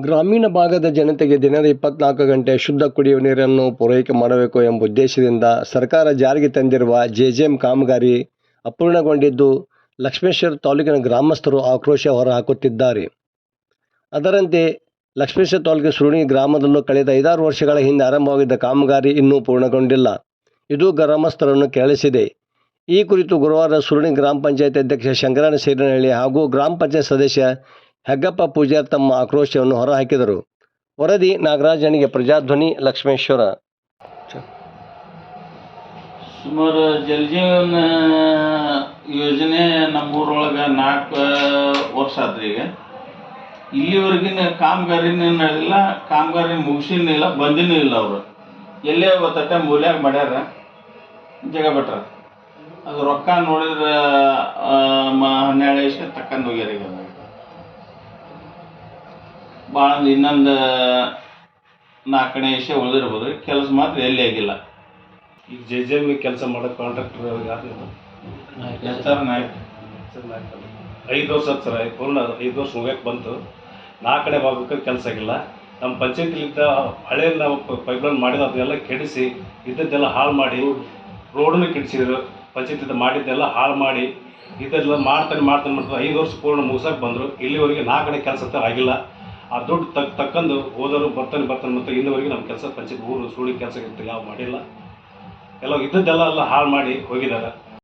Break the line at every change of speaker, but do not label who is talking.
ಗ್ರಾಮೀಣ ಭಾಗದ ಜನತೆಗೆ ದಿನದ ಇಪ್ಪತ್ನಾಲ್ಕು ಗಂಟೆ ಶುದ್ಧ ಕುಡಿಯುವ ನೀರನ್ನು ಪೂರೈಕೆ ಮಾಡಬೇಕು ಎಂಬ ಉದ್ದೇಶದಿಂದ ಸರ್ಕಾರ ಜಾರಿಗೆ ತಂದಿರುವ ಜೆ ಜೆ ಎಂ ಕಾಮಗಾರಿ ಅಪೂರ್ಣಗೊಂಡಿದ್ದು ಲಕ್ಷ್ಮೇಶ್ವರ ತಾಲೂಕಿನ ಗ್ರಾಮಸ್ಥರು ಆಕ್ರೋಶ ಹೊರಹಾಕುತ್ತಿದ್ದಾರೆ. ಅದರಂತೆ ಲಕ್ಷ್ಮೇಶ್ವರ ತಾಲೂಕಿನ ಸುರುಣಿ ಗ್ರಾಮದಲ್ಲೂ ಕಳೆದ ಐದಾರು ವರ್ಷಗಳ ಹಿಂದೆ ಆರಂಭವಾಗಿದ್ದ ಕಾಮಗಾರಿ ಇನ್ನೂ ಪೂರ್ಣಗೊಂಡಿಲ್ಲ. ಇದು ಗ್ರಾಮಸ್ಥರನ್ನು ಕೆರಳಿಸಿದೆ. ಈ ಕುರಿತು ಗುರುವಾರ ಸುರುಣಿ ಗ್ರಾಮ ಪಂಚಾಯತ್ ಅಧ್ಯಕ್ಷ ಶಂಕರಣ್ಣ ಸೇರಿನಹಳ್ಳಿ ಹಾಗೂ ಗ್ರಾಮ ಪಂಚಾಯತ್ ಸದಸ್ಯ ಹೆಗ್ಗಪ್ಪ ಪೂಜಾರ್ ತಮ್ಮ ಆಕ್ರೋಶವನ್ನು ಹೊರಹಾಕಿದರು. ವರದಿ, ನಾಗರಾಜನಿಗೆ ಪ್ರಜಾಧ್ವನಿ, ಲಕ್ಷ್ಮೇಶ್ವರ.
ಸುಮಾರು ಜಲಜೀವನ ಯೋಜನೆ ನಮ್ಮೂರೊಳಗೆ ನಾಲ್ಕು ವರ್ಷ ಆತ್ರಿ ಈಗ. ಇಲ್ಲಿವರೆಗಿನ ಕಾಮಗಾರಿನೇ ನಡೆದಿಲ್ಲ, ಕಾಮಗಾರಿ ಮುಗಿಸಿನೂ ಇಲ್ಲ, ಬಂದಿನೂ ಇಲ್ಲ ಅವರು. ಎಲ್ಲೇ ಗೊತ್ತಟ್ಟೆ ಮೂಲ್ಯಾಗ ಮಾಡ್ಯಾರ, ಜಗ ಬಿಟ್ರ. ಅದು ರೊಕ್ಕ ನೋಡಿದ್ರೆ ಹನ್ನೆರಡು ವರ್ಷ ತಕ್ಕಂದು ಹೋಗ್ಯಾರ ಈಗ. ಭಾಳ ಇನ್ನೊಂದು ನಾಲ್ಕನೇ ವಿಷಯ ಉಳಿದಿರ್ಬೋದು. ಕೆಲಸ ಮಾತ್ರ ಎಲ್ಲಿ ಆಗಿಲ್ಲ.
ಈಗ ಜೆ ಜೆ ಎಂ ಕೆಲಸ ಮಾಡೋ ಕಾಂಟ್ರಾಕ್ಟರ್ ಐದು ವರ್ಷ ಆಯ್ತು ಸರ್ ಪೂರ್ಣ ಐದು ವರ್ಷ ಮುಗಿಯಕ್ಕೆ ಬಂತು. ನಾಲ್ಕನೇ ಭಾಗಕ್ಕೆ ಕೆಲಸ ಆಗಿಲ್ಲ. ನಮ್ಮ ಪಂಚಾಯತಿಲಿದ್ದ ಹಳೆ ನಾವು ಪೈಪ್ಲೈನ್ ಮಾಡಿದ ಅದನ್ನೆಲ್ಲ ಕೆಡಿಸಿ ಇದ್ದದ್ದೆಲ್ಲ ಹಾಳು ಮಾಡಿ ರೋಡನ್ನು ಕೆಡಿಸಿದ್ರು. ಪಂಚಾಯತಿಂದ ಮಾಡಿದ್ದೆಲ್ಲ ಹಾಳು ಮಾಡಿ ಇದೆಲ್ಲ ಮಾಡ್ತಾನೆ ಮಾಡ್ತಾನೆ ಮಾಡ್ತಾರೆ ಐದು ವರ್ಷ ಪೂರ್ಣ ಮುಗಿಸೋಕೆ ಬಂದರು. ಇಲ್ಲಿವರೆಗೆ ನಾಲ್ಕನೇ ಕೆಲಸ ಆಗಿಲ್ಲ. ಆ ದುಡ್ಡು ತಕ್ ತಕ್ಕಂದು ಹೋದರು ಬರ್ತಾನೆ ಬರ್ತಾನೆ, ಮತ್ತು ಇನ್ನುವರೆಗೂ ನಮ್ಮ ಕೆಲಸ ಪಂಚಾಯತ್ ಊರು ಸುಳಿ ಕೆಲಸ ಯಾವ ಮಾಡಿಲ್ಲ. ಎಲ್ಲ ಇದ್ದದ್ದೆಲ್ಲ ಎಲ್ಲ ಹಾಳು ಮಾಡಿ ಹೋಗಿದ್ದಾರೆ.